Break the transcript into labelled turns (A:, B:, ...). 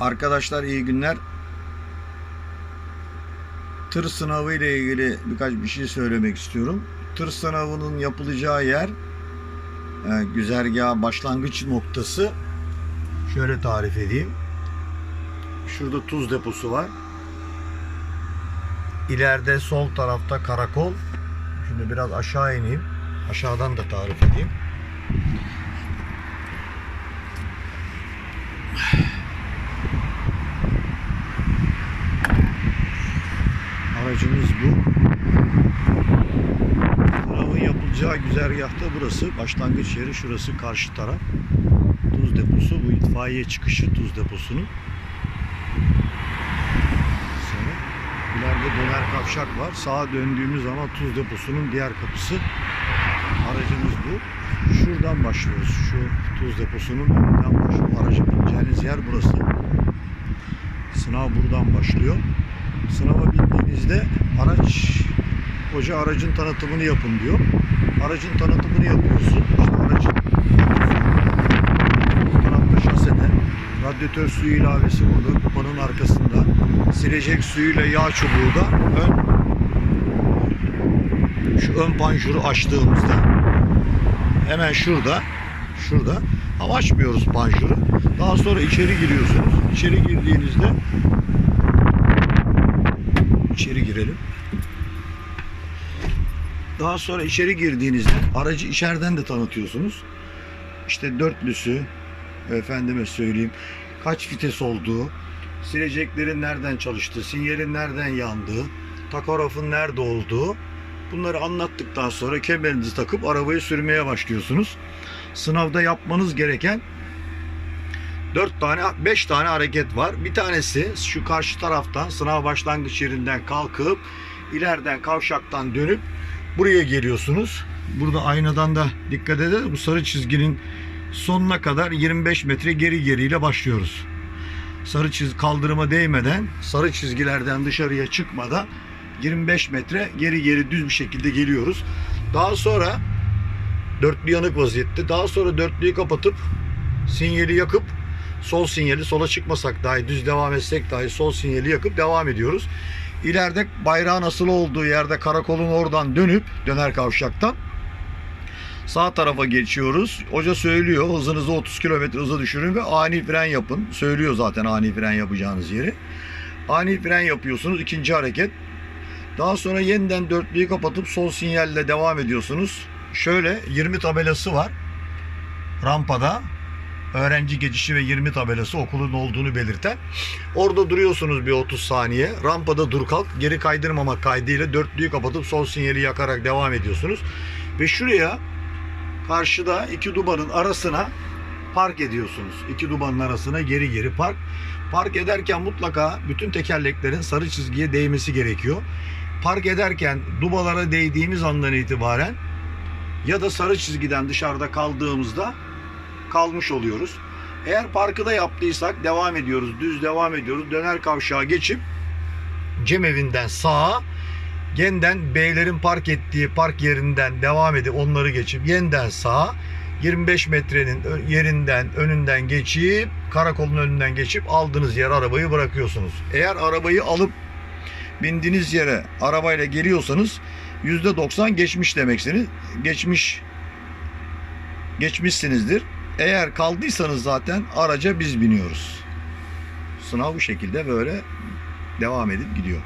A: Arkadaşlar iyi günler. Tır sınavı ile ilgili birkaç bir şey söylemek istiyorum. Tır sınavının yapılacağı yer e, güzergah başlangıç noktası şöyle tarif edeyim. Şurada tuz deposu var. İleride sol tarafta karakol. Şimdi biraz aşağı ineyim. Aşağıdan da tarif edeyim. Aracımız bu. Sınavın yapılacağı güzergahta burası. Başlangıç yeri şurası karşı taraf. Tuz deposu. Bu itfaiye çıkışı tuz deposunun. Sonra ileride döner kavşak var. Sağa döndüğümüz zaman tuz deposunun diğer kapısı. Aracımız bu. Şuradan başlıyoruz. Şu tuz deposunun önünden başlıyor. Aracı bineceğiniz yer burası. Sınav buradan başlıyor. Sınava bindiğinizde araç hoca aracın tanıtımını yapın diyor. Aracın tanıtımını yapıyorsun. İşte aracın tarafta şasede radyatör suyu ilavesi burada kupanın arkasında silecek suyuyla yağ çubuğu da ön şu ön panjuru açtığımızda hemen şurada şurada ama açmıyoruz panjuru. Daha sonra içeri giriyorsunuz. İçeri girdiğinizde girelim. Daha sonra içeri girdiğinizde aracı içeriden de tanıtıyorsunuz. İşte dörtlüsü, efendime söyleyeyim, kaç vites olduğu, sileceklerin nereden çalıştığı, sinyalin nereden yandığı, takografın nerede olduğu bunları anlattıktan sonra kemerinizi takıp arabayı sürmeye başlıyorsunuz. Sınavda yapmanız gereken 4 tane 5 tane hareket var. Bir tanesi şu karşı taraftan sınav başlangıç yerinden kalkıp ileriden kavşaktan dönüp buraya geliyorsunuz. Burada aynadan da dikkat edin. Bu sarı çizginin sonuna kadar 25 metre geri geriyle başlıyoruz. Sarı çizgi kaldırıma değmeden, sarı çizgilerden dışarıya çıkmadan 25 metre geri geri düz bir şekilde geliyoruz. Daha sonra dörtlü yanık vaziyette. Daha sonra dörtlüyü kapatıp sinyali yakıp sol sinyali sola çıkmasak dahi düz devam etsek dahi sol sinyali yakıp devam ediyoruz. İleride bayrağın asılı olduğu yerde karakolun oradan dönüp döner kavşaktan sağ tarafa geçiyoruz. Hoca söylüyor hızınızı 30 km hıza düşürün ve ani fren yapın. Söylüyor zaten ani fren yapacağınız yeri. Ani fren yapıyorsunuz. ikinci hareket. Daha sonra yeniden dörtlüyü kapatıp sol sinyalle devam ediyorsunuz. Şöyle 20 tabelası var. Rampada öğrenci geçişi ve 20 tabelası okulun olduğunu belirten. Orada duruyorsunuz bir 30 saniye. Rampada dur kalk geri kaydırmamak kaydıyla dörtlüyü kapatıp sol sinyali yakarak devam ediyorsunuz. Ve şuraya karşıda iki dubanın arasına park ediyorsunuz. İki dubanın arasına geri geri park. Park ederken mutlaka bütün tekerleklerin sarı çizgiye değmesi gerekiyor. Park ederken dubalara değdiğimiz andan itibaren ya da sarı çizgiden dışarıda kaldığımızda kalmış oluyoruz. Eğer parkı da yaptıysak devam ediyoruz. Düz devam ediyoruz. Döner kavşağa geçip cemevinden sağa yeniden beylerin park ettiği park yerinden devam edip onları geçip yeniden sağa 25 metrenin yerinden önünden geçip karakolun önünden geçip aldığınız yere arabayı bırakıyorsunuz. Eğer arabayı alıp bindiğiniz yere arabayla geliyorsanız %90 geçmiş demeksiniz. Geçmiş geçmişsinizdir. Eğer kaldıysanız zaten araca biz biniyoruz. Sınav bu şekilde böyle devam edip gidiyor.